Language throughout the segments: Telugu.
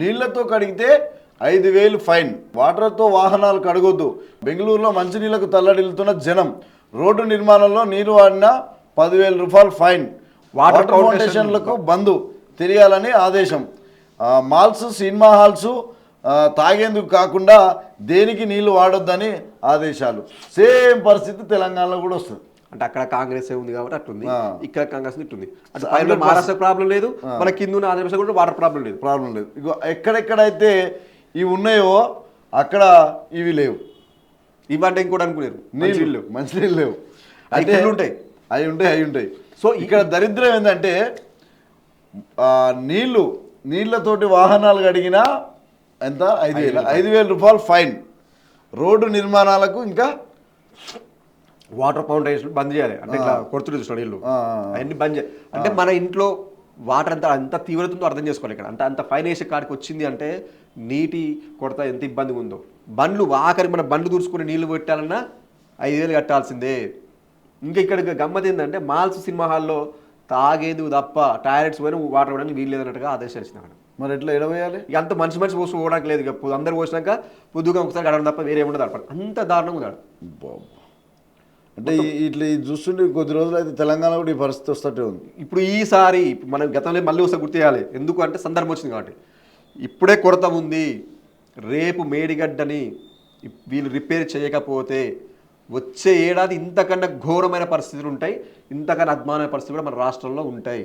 నీళ్ళతో కడిగితే ఐదు వేలు ఫైన్. వాటర్తో వాహనాలు కడగొద్దు. బెంగళూరులో మంచినీళ్ళకు తల్లడిల్లుతున్న జనం. రోడ్డు నిర్మాణంలో నీరు వాడిన పదివేల రూపాయలు ఫైన్. వాటర్ ఫౌండేషన్లకు బంద్. తెలియాలని ఆదేశం. మాల్స్ సినిమా హాల్స్ తాగేందుకు కాకుండా దేనికి నీళ్ళు వాడొద్దని ఆదేశాలు. సేమ్ పరిస్థితి తెలంగాణలో కూడా వస్తుంది. అంటే అక్కడ కాంగ్రెస్ ఉంది కాబట్టి అట్టుంది. ఆ. ఇక్కడ కాంగ్రెస్ ఇట్టుంది. అంటే మహారాష్ట్ర ప్రాబ్లం లేదు మన కింద ఉన్న ఆంధ్రప్రదేశ్ కూడా వాటర్ ప్రాబ్లం లేదు. ప్రాబ్లం లేదు. ఇగో ఎక్కడెక్కడైతే ఇవి ఉన్నాయో అక్కడ ఇవి లేవు. ఇవ్వంటే ఇంకోటి అనుకున్నారు నీళ్ళు నీళ్ళు మంచినీళ్ళు లేవు ఇక్కడ ఉంటాయి. అవి ఉంటాయి అవి ఉంటాయి. సో ఇక్కడ దరిద్రం ఏంటంటే ఆ, నీళ్ళు నీళ్ళతోటి వాహనాలు కడిగినా ఎంత? ఐదు వేలు. ఐదు వేల రూపాయలు ఫైన్. రోడ్డు నిర్మాణాలకు ఇంకా వాటర్ ఫౌండేషన్ బంద్ చేయాలి. అంటే ఇట్లా కొడుతుండే చూసిన నీళ్ళు ఆ, అవన్నీ బంద్ చేయాలి. అంటే మన ఇంట్లో వాటర్ అంత అంత తీవ్రత ఉందో అర్థం చేసుకోవాలి ఇక్కడ. అంత అంత ఫైన్ వేసే కాడికి వచ్చింది అంటే నీటి కొరత ఎంత ఇబ్బందిగా ఉందో. బండ్లు ఆఖరి మన బండ్లు దూర్చుకుని నీళ్ళు పెట్టాలన్నా ఐదు వేలు కట్టాల్సిందే. ఇంకా ఇక్కడ గమ్మత్ ఏంటంటే మాల్స్ సినిమా హాల్లో తాగేది తప్ప టాయిలెట్స్ పోయిన వాటర్ ఇవ్వడానికి వీలు లేదన్నట్టుగా ఆదేశాలు ఇచ్చినారు అక్కడ. మరి ఎట్లా ఎడవేయాలి ఇక అంత మనిషి మనిషి పోసి పోవడానికి లేదు ఇక. అందరు పోసినాక పొద్దుగా ఒకసారి గడవడం తప్ప వేరే ఉండదు అంత దారుణంగా. బాబా. అంటే ఇట్లా చూస్తుంటే కొద్ది రోజులు అయితే తెలంగాణ కూడా ఈ పరిస్థితి వస్తట్టే ఉంది. ఇప్పుడు ఈసారి మనం గతంలో మళ్ళీ ఒకసారి గుర్తు చేయాలి. ఎందుకు అంటే సందర్భం వచ్చింది కాబట్టి. ఇప్పుడే కొరత ఉంది. రేపు మేడిగడ్డని వీళ్ళు రిపేర్ చేయకపోతే వచ్చే ఏడాది ఇంతకన్నా ఘోరమైన పరిస్థితులు ఉంటాయి. ఇంతకన్నా అద్మానమైన పరిస్థితులు కూడా మన రాష్ట్రంలో ఉంటాయి.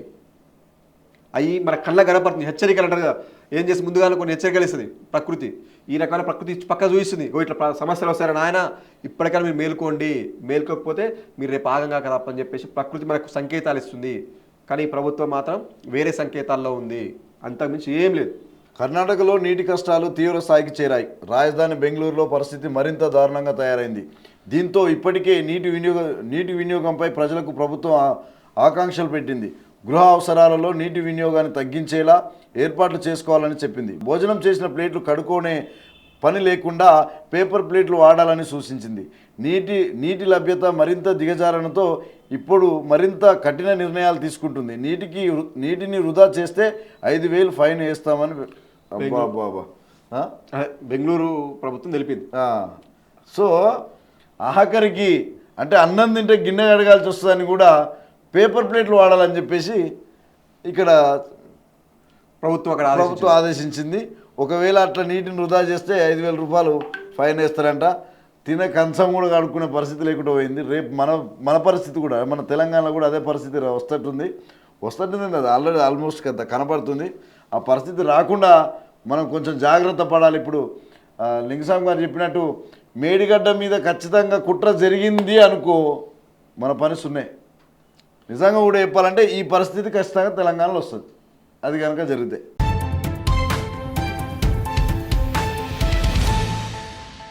అవి మన కళ్ళ కనపడుతుంది హెచ్చరికలు అంటారు కదా. ఏం చేసి ముందుగానే కొన్ని హెచ్చరికలు ఇస్తుంది. ప్రకృతి. ఈ రకమైన ప్రకృతి పక్క చూపిస్తుంది. ఓ ఇట్లా సమస్యలు వస్తారని ఆయన ఇప్పటికైనా మీరు మేల్కోండి. మేల్కోకపోతే మీరు రేపు ఆగంగా కదా అని చెప్పేసి ప్రకృతి మనకు సంకేతాలు ఇస్తుంది. కానీ ప్రభుత్వం మాత్రం వేరే సంకేతాల్లో ఉంది. అంతకుమించి ఏం లేదు. కర్ణాటకలో నీటి కష్టాలు తీవ్ర స్థాయికి చేరాయి. రాజధాని బెంగళూరులో పరిస్థితి మరింత దారుణంగా తయారైంది. దీంతో ఇప్పటికే నీటి వినియోగ నీటి వినియోగంపై ప్రజలకు ప్రభుత్వం ఆకాంక్షలు పెట్టింది. గృహ అవసరాలలో నీటి వినియోగాన్ని తగ్గించేలా ఏర్పాట్లు చేసుకోవాలని చెప్పింది. భోజనం చేసిన ప్లేట్లు కడుక్కొనే పని లేకుండా పేపర్ ప్లేట్లు వాడాలని సూచించింది. నీటి నీటి లభ్యత మరింత దిగజారడంతో ఇప్పుడు మరింత కఠిన నిర్ణయాలు తీసుకుంటుంది. నీటికి నీటిని వృధా చేస్తే ఐదు వేలు ఫైన్ వేస్తామని? అదే, బెంగళూరు ప్రభుత్వం తెలిపింది. సో ఆఖరికి అంటే అన్నం తింటే గిన్నె కడగాల్సి వస్తుందని కూడా పేపర్ ప్లేట్లు వాడాలని చెప్పేసి ఇక్కడ ప్రభుత్వం అక్కడ. ప్రభుత్వం ఆదేశించింది. ఒకవేళ అట్లా నీటిని వృధా చేస్తే ఐదు వేల రూపాయలు ఫైన్ వేస్తారంట. తినే కంచం కూడా కడుక్కునే పరిస్థితి లేకుండా పోయింది. రేపు మన మన పరిస్థితి కూడా మన తెలంగాణలో కూడా అదే పరిస్థితి వస్తట్టుంది. వస్తట్టుంది అది ఆల్రెడీ ఆల్మోస్ట్ కొంత కనపడుతుంది. ఆ పరిస్థితి రాకుండా మనం కొంచెం జాగ్రత్త పడాలి. ఇప్పుడు లింగస్వామి గారు చెప్పినట్టు మేడిగడ్డ మీద ఖచ్చితంగా కుట్ర జరిగింది అనుకో మన పని సున్నే. నిజంగా కూడా చెప్పాలంటే ఈ పరిస్థితి ఖచ్చితంగా తెలంగాణలో వస్తుంది. అది కనుక జరిగితే.